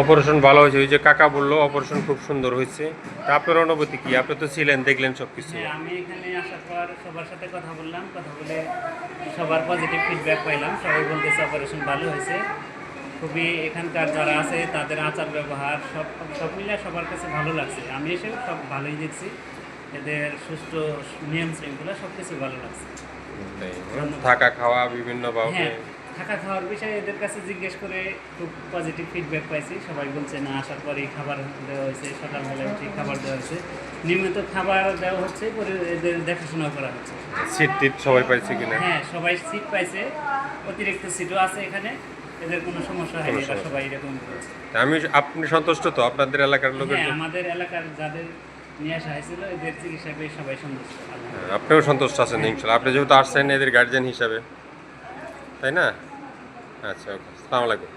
Operation ভালো হয়েছে। ওই যে কাকা বলল অপারেশন খুব সুন্দর হয়েছে। তা আপনার অনুভূতি কি? আপনি তো ছিলেন দেখলেন সব কিছু হ্যাঁ আমি এখানে আসার পর সবার সাথে কথা বললাম। কথা বলে সবার পজিটিভ ফিডব্যাক পাইলাম। সবাই বলতেছে অপারেশন ভালো হয়েছে। খুবই এখানকার যারা আছে তাদের আচার ব্যবহার সব সব মিলিয়ে সবার কাছে ভালো লাগছে। আমি এসে সব ভালোই দেখছি। এদের সুষ্ঠু নিয়ম শৃঙ্খলা সব কিছু ভালো লাগছে। থাকা খাওয়া বিভিন্নভাবে হ্যাঁ থাকা খাওয়ার বিষয়ে এদের কাছে জিজ্ঞেস করে খুব পজিটিভ ফিডব্যাক পাইছি। সবাই বলছে না আসার পরেই খাবার দেওয়া হয়েছে সকালবেলা উঠে খাবার দেওয়া হয়েছে। নিয়মিত খাবার দেওয়া হচ্ছে পরে এদের দেখাশোনা করা হচ্ছে। সিট টিট সবাই পাইছে কিনা? হ্যাঁ সবাই সিট পাইছে। অতিরিক্ত সিটও আছে এখানে। এদের কোনো সমস্যা হয়নি এরা সবাই এরকম আমি আপনি সন্তুষ্ট তো? আপনাদের এলাকার লোকের হ্যাঁ আমাদের এলাকার যাদের নিয়ে আসা হয়েছিল এদের চিকিৎসা পেয়ে সবাই সন্তুষ্ট। হ্যাঁ, আপনিও সন্তুষ্ট আছেন ইনশাল্লাহ। আপনি যেহেতু আসছেন এদের গার্জেন হিসাবে তাই না? আচ্ছা ওকে আসসালামু আলাইকুম